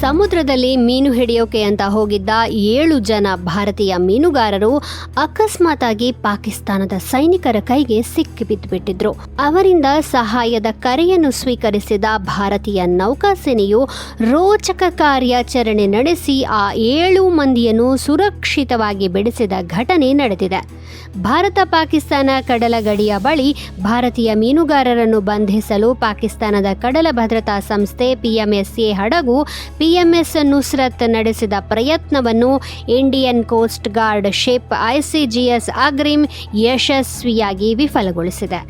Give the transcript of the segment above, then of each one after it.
ಸಮುದ್ರದಲ್ಲಿ ಮೀನು ಹಿಡಿಯೋಕೆ ಅಂತ ಹೋಗಿದ್ದ ಏಳು ಜನ ಭಾರತೀಯ ಮೀನುಗಾರರು ಅಕಸ್ಮಾತ್ ಆಗಿ ಪಾಕಿಸ್ತಾನದ ಸೈನಿಕರ ಕೈಗೆ ಸಿಕ್ಕಿ ಬಿದ್ದುಬಿಟ್ಟಿದ್ರು ಅವರಿಂದ ಸಹಾಯದ ಕರೆಯನ್ನು ಸ್ವೀಕರಿಸಿದ ಭಾರತೀಯ ನೌಕಾಸೇನೆಯು ರೋಚಕ ಕಾರ್ಯಾಚರಣೆ ನಡೆಸಿ ಆ ಏಳು ಮಂದಿಯನ್ನು ಸುರಕ್ಷಿತವಾಗಿ ಬಿಡಿಸಿದ ಘಟನೆ ನಡೆದಿದೆ. ಭಾರತ ಪಾಕಿಸ್ತಾನ ಕಡಲ ಗಡಿಯ ಬಳಿ ಭಾರತೀಯ ಮೀನುಗಾರರನ್ನು ಬಂಧಿಸಲು ಪಾಕಿಸ್ತಾನದ ಕಡಲ ಭದ್ರತಾ ಸಂಸ್ಥೆ ಪಿಎಂಎಸ್ಎ ಹಡಗು ಪಿಎಂಎಸ್ ನುಸ್ರತ್ ನಡೆಸಿದ ಪ್ರಯತ್ನವನ್ನು Indian coast guard ship ICGS Agrim ಯಶಸ್ವಿಯಾಗಿ ವಿಫಲಗೊಳಿಸಿದೆ.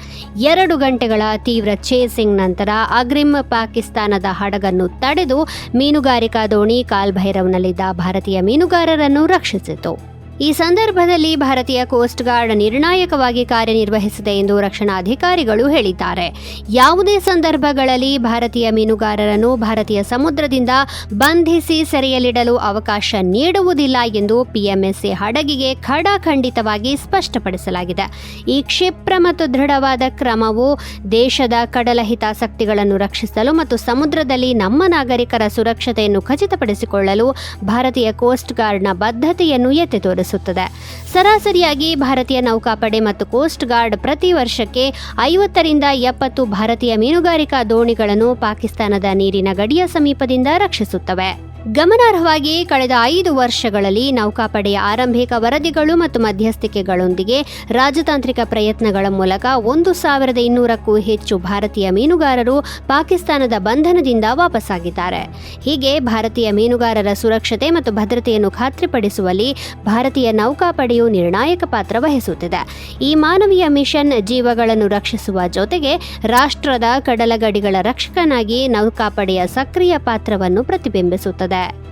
ಎರಡು ಗಂಟೆಗಳ ತೀವ್ರ ಚೇಸಿಂಗ್ ನಂತರ ಅಗ್ರಿಮ್ ಪಾಕಿಸ್ತಾನದ ಹಡಗನ್ನು ತಡೆದು ಮೀನುಗಾರಿಕಾ ದೋಣಿ ಕಾಲ್ಭೈರವ್ನಲ್ಲಿದ್ದ ಭಾರತೀಯ ಮೀನುಗಾರರನ್ನು ರಕ್ಷಿಸಿತು. ಈ ಸಂದರ್ಭದಲ್ಲಿ ಭಾರತೀಯ ಕೋಸ್ಟ್ ಗಾರ್ಡ್ ನಿರ್ಣಾಯಕವಾಗಿ ಕಾರ್ಯನಿರ್ವಹಿಸಿದೆ ಎಂದು ರಕ್ಷಣಾ ಅಧಿಕಾರಿಗಳು ಹೇಳಿದ್ದಾರೆ. ಯಾವುದೇ ಸಂದರ್ಭಗಳಲ್ಲಿ ಭಾರತೀಯ ಮೀನುಗಾರರನ್ನು ಭಾರತೀಯ ಸಮುದ್ರದಿಂದ ಬಂಧಿಸಿ ಸೆರೆಯಲ್ಲಿಡಲು ಅವಕಾಶ ನೀಡುವುದಿಲ್ಲ ಎಂದು ಪಿಎಂಎಸ್ಎ ಹಡಗಿಗೆ ಖಡಾಖಂಡಿತವಾಗಿ ಸ್ಪಷ್ಟಪಡಿಸಲಾಗಿದೆ. ಈ ಕ್ಷಿಪ್ರ ಮತ್ತು ದೃಢವಾದ ಕ್ರಮವು ದೇಶದ ಕಡಲ ಹಿತಾಸಕ್ತಿಗಳನ್ನು ರಕ್ಷಿಸಲು ಮತ್ತು ಸಮುದ್ರದಲ್ಲಿ ನಮ್ಮ ನಾಗರಿಕರ ಸುರಕ್ಷತೆಯನ್ನು ಖಚಿತಪಡಿಸಿಕೊಳ್ಳಲು ಭಾರತೀಯ ಕೋಸ್ಟ್ ಗಾರ್ಡ್ನ ಬದ್ಧತೆಯನ್ನು ಎತ್ತಿ ತೋರಿಸುತ್ತದೆ ಸರಾಸರಿಯಾಗಿ ಭಾರತೀಯ ನೌಕಾಪಡೆ ಮತ್ತು ಕೋಸ್ಟ್ ಗಾರ್ಡ್ ಪ್ರತಿ ವರ್ಷಕ್ಕೆ ಐವತ್ತರಿಂದ ಎಪ್ಪತ್ತು ಭಾರತೀಯ ಮೀನುಗಾರಿಕಾ ದೋಣಿಗಳನ್ನು ಪಾಕಿಸ್ತಾನದ ನೀರಿನ ಗಡಿಯ ಸಮೀಪದಿಂದ ರಕ್ಷಿಸುತ್ತವೆ. ಗಮನಾರ್ಹವಾಗಿ ಕಳೆದ ಐದು ವರ್ಷಗಳಲ್ಲಿ ನೌಕಾಪಡೆಯ ಆರಂಭಿಕ ವರದಿಗಳು ಮತ್ತು ಮಧ್ಯಸ್ಥಿಕೆಗಳೊಂದಿಗೆ ರಾಜತಾಂತ್ರಿಕ ಪ್ರಯತ್ನಗಳ ಮೂಲಕ ಒಂದು ಸಾವಿರದ ಇನ್ನೂರಕ್ಕೂ ಹೆಚ್ಚು ಭಾರತೀಯ ಮೀನುಗಾರರು ಪಾಕಿಸ್ತಾನದ ಬಂಧನದಿಂದ ವಾಪಸ್ಸಾಗಿದ್ದಾರೆ ಹೀಗೆ ಭಾರತೀಯ ಮೀನುಗಾರರ ಸುರಕ್ಷತೆ ಮತ್ತು ಭದ್ರತೆಯನ್ನು ಖಾತ್ರಿಪಡಿಸುವಲ್ಲಿ ಭಾರತೀಯ ನೌಕಾಪಡೆಯು ನಿರ್ಣಾಯಕ ಪಾತ್ರ ವಹಿಸುತ್ತಿದೆ. ಈ ಮಾನವೀಯ ಮಿಷನ್ ಜೀವಗಳನ್ನು ರಕ್ಷಿಸುವ ಜೊತೆಗೆ ರಾಷ್ಟ್ರದ ಕಡಲಗಡಿಗಳ ರಕ್ಷಕನಾಗಿ ನೌಕಾಪಡೆಯ ಸಕ್ರಿಯ ಪಾತ್ರವನ್ನು ಪ್ರತಿಬಿಂಬಿಸುತ್ತದೆ. さい